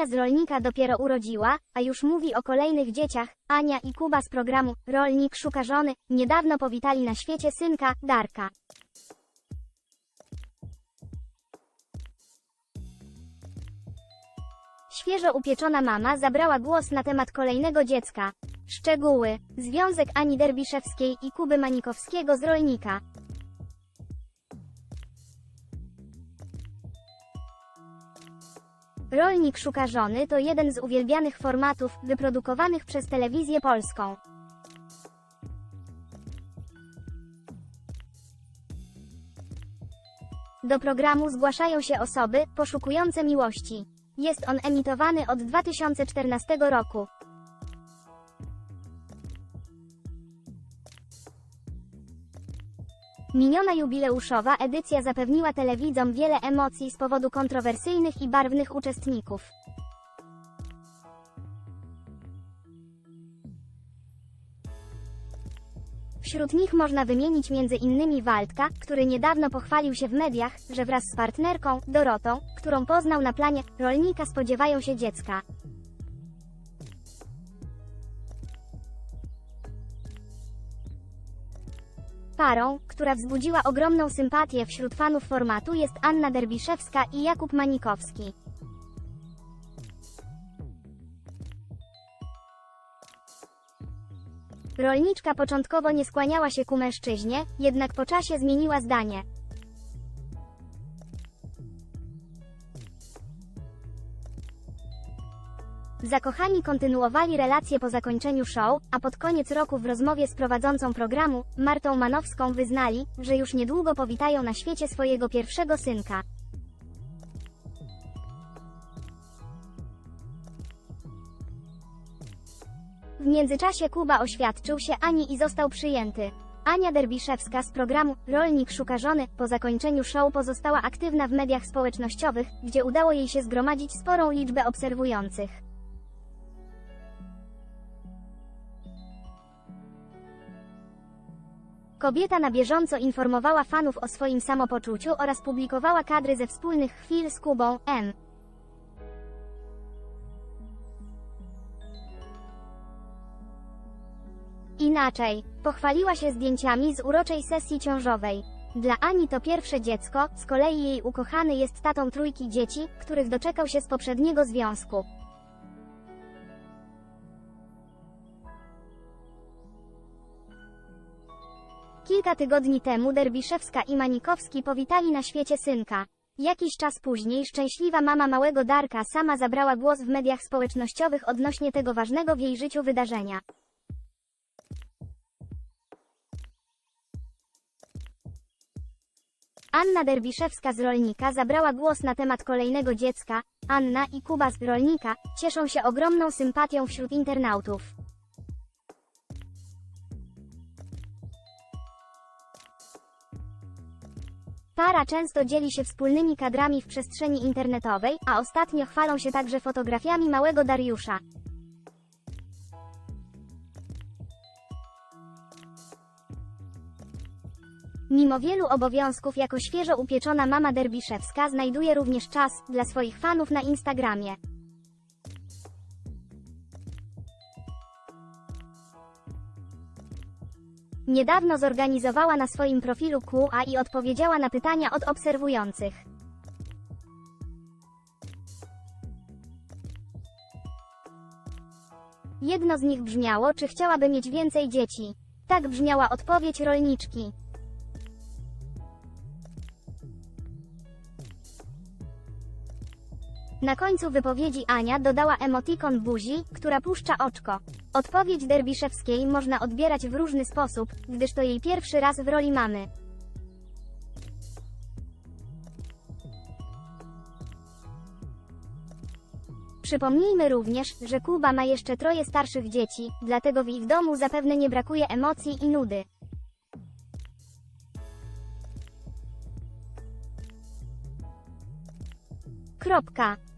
Ania z rolnika dopiero urodziła, a już mówi o kolejnych dzieciach. Ania i Kuba z programu Rolnik szuka żony niedawno powitali na świecie synka, Darka. Świeżo upieczona mama zabrała głos na temat kolejnego dziecka. Szczegóły. Związek Ani Derbiszewskiej i Kuby Manikowskiego z rolnika. Rolnik szuka żony to jeden z uwielbianych formatów wyprodukowanych przez telewizję polską. Do programu zgłaszają się osoby poszukujące miłości. Jest on emitowany od 2014 roku. Miniona jubileuszowa edycja zapewniła telewidzom wiele emocji z powodu kontrowersyjnych i barwnych uczestników. Wśród nich można wymienić innymi Waldka, który niedawno pochwalił się w mediach, że wraz z partnerką, Dorotą, którą poznał na planie rolnika spodziewają się dziecka. Parą, która wzbudziła ogromną sympatię wśród fanów formatu jest Anna Derbiszewska i Jakub Manikowski. Rolniczka początkowo nie skłaniała się ku mężczyźnie, jednak po czasie zmieniła zdanie. Zakochani kontynuowali relacje po zakończeniu show, a pod koniec roku w rozmowie z prowadzącą programu, Martą Manowską wyznali, że już niedługo powitają na świecie swojego pierwszego synka. W międzyczasie Kuba oświadczył się Ani i został przyjęty. Ania Derbiszewska z programu Rolnik szuka żony po zakończeniu show pozostała aktywna w mediach społecznościowych, gdzie udało jej się zgromadzić sporą liczbę obserwujących. Kobieta na bieżąco informowała fanów o swoim samopoczuciu oraz publikowała kadry ze wspólnych chwil z Kubą M. Inaczej, pochwaliła się zdjęciami z uroczej sesji ciążowej. Dla Ani to pierwsze dziecko, z kolei jej ukochany jest tatą trójki dzieci, których doczekał się z poprzedniego związku. Kilka tygodni temu Derbiszewska i Manikowski powitali na świecie synka. Jakiś czas później szczęśliwa mama małego Darka sama zabrała głos w mediach społecznościowych odnośnie tego ważnego w jej życiu wydarzenia. Anna Derbiszewska z Rolnika zabrała głos na temat kolejnego dziecka. Anna i Kuba z Rolnika cieszą się ogromną sympatią wśród internautów. Para często dzieli się wspólnymi kadrami w przestrzeni internetowej, a ostatnio chwalą się także fotografiami małego Dariusza. Mimo wielu obowiązków jako świeżo upieczona mama Derbiszewska znajduje również czas dla swoich fanów na Instagramie. Niedawno zorganizowała na swoim profilu QA i odpowiedziała na pytania od obserwujących. Jedno z nich brzmiało, czy chciałaby mieć więcej dzieci. Tak brzmiała odpowiedź rolniczki. Na końcu wypowiedzi Ania dodała emotikon buzi, która puszcza oczko. Odpowiedź Derbiszewskiej można odbierać w różny sposób, gdyż to jej pierwszy raz w roli mamy. Przypomnijmy również, że Kuba ma jeszcze troje starszych dzieci, dlatego w ich domu zapewne nie brakuje emocji i nudy. Kropka.